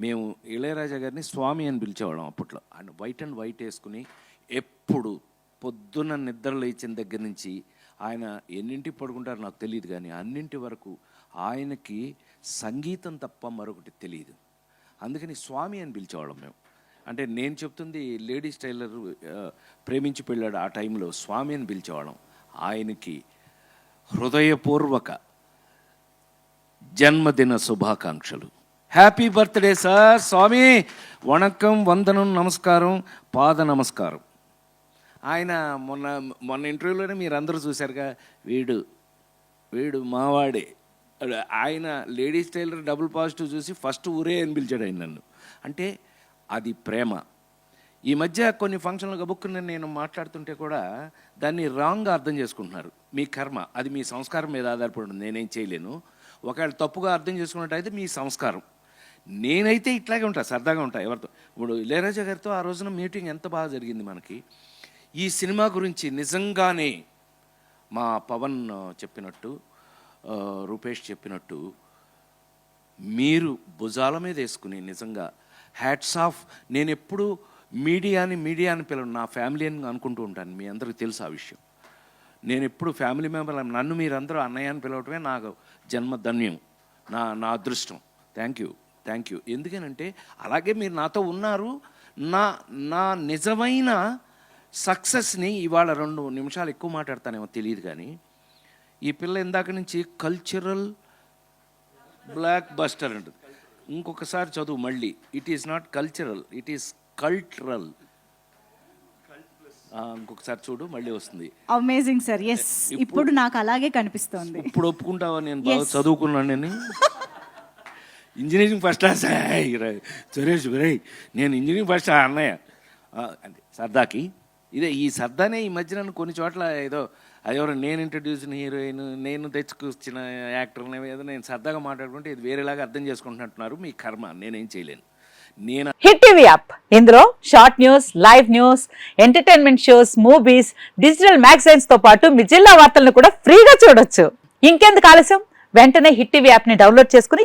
మేము ఇళయరాజా గారిని స్వామి అని పిలిచేవాళ్ళం అప్పట్లో. ఆయన వైట్ అండ్ వైట్ వేసుకుని ఎప్పుడు పొద్దున్న నిద్ర లేచిన దగ్గర నుంచి ఆయన ఎన్నింటికి పడుకుంటారో నాకు తెలియదు కానీ అన్నింటి వరకు ఆయనకి సంగీతం తప్ప మరొకటి తెలియదు. అందుకని స్వామి అని పిలిచేవాళ్ళం మేము. అంటే నేను చెప్తుంది లేడీస్ టైలర్ ప్రేమించి పెళ్ళాడు ఆ టైంలో స్వామి అని పిలిచేవాళ్ళం. ఆయనకి హృదయపూర్వక జన్మదిన శుభాకాంక్షలు. హ్యాపీ బర్త్డే సార్ స్వామి వణకం వందనం నమస్కారం పాద నమస్కారం. ఆయన మొన్న మొన్న ఇంటర్వ్యూలోనే మీరందరూ చూశారుగా వీడు వీడు మావాడే. ఆయన లేడీస్ టైలర్ డబుల్ పాజిటివ్ చూసి ఫస్ట్ ఊరే అని పిలిచాడు ఆయన నన్ను. అంటే అది ప్రేమ. ఈ మధ్య కొన్ని ఫంక్షన్లు గబుక్కుని నేను మాట్లాడుతుంటే కూడా దాన్ని రాంగ్గా అర్థం చేసుకుంటున్నారు. మీ కర్మ అది మీ సంస్కారం మీద ఆధారపడి ఉంది. నేనేం చేయలేను. ఒకవేళ తప్పుగా అర్థం చేసుకున్నట్టయితే మీ సంస్కారం. నేనైతే ఇట్లాగే ఉంటా సరదాగా ఉంటా ఎవరితో. ఇప్పుడు ఇళయరాజా గారితో ఆ రోజున మీటింగ్ ఎంత బాగా జరిగింది మనకి. ఈ సినిమా గురించి నిజంగానే మా పవన్ చెప్పినట్టు రూపేష్ చెప్పినట్టు మీరు భుజాల మీద వేసుకుని నిజంగా హ్యాట్స్ ఆఫ్ నేను ఎప్పుడు మీడియాని మీడియా అని పిలవను నా ఫ్యామిలీ అని అనుకుంటూ ఉంటాను మీ అందరికీ తెలుసు ఆ విషయం. నేను ఎప్పుడు ఫ్యామిలీ మెంబర్ నన్ను మీరందరూ అన్నయ్య అని పిలవటమే నాకు జన్మ ధన్యం నా నా అదృష్టం. Thank you. థ్యాంక్ యూ ఎందుకనంటే అలాగే మీరు నాతో ఉన్నారు. నా నా నిజమైన సక్సెస్ని ఇవాళ రెండు నిమిషాలు ఎక్కువ మాట్లాడతానేమో తెలియదు కానీ ఈ పిల్ల ఇందాక నుంచి కల్చరల్ బ్లాక్ బస్టర్ అంటుంది. ఇంకొకసారి చదువు మళ్ళీ. It is not cultural it is cultural ఇంకొకసారి చూడు మళ్ళీ వస్తుంది. అమేజింగ్ సార్ ఎస్ ఇప్పుడు నాకు అలాగే కనిపిస్తోంది. ఇప్పుడు ఒప్పుకుంటావా నేను బాగా చదువుకున్నాను నేను? Engineering first class. సురేష్ రే నేను ఇంజనీరింగ్ ఫస్ట్ అన్నయ్య. సర్దాకి అంటే ఇదే ఈ సర్దానే ఈ మధ్యన కొన్ని చోట్ల ఏదో అదెవరో నేను ఇంట్రడ్యూస్ హీరోయిన్ నేను తెచ్చుకొచ్చిన యాక్టర్ని ఏదో నేను సరదాగా మాట్లాడుకుంటే ఇది వేరేలాగా అర్థం చేసుకుంటున్నట్టున్నారు. మీ కర్మ నేనేం చేయలేను. నేను హిట్ టీవీ యాప్. ఇందులో short news live news entertainment shows movies digital మ్యాగజైన్స్తో పాటు మీ జిల్లా వార్తలను కూడా ఫ్రీగా చూడొచ్చు. ఇంకెందుకు ఆలస్యం? వెంటనే హిట్ టీవీ యాప్ని డౌన్లోడ్ చేసుకుని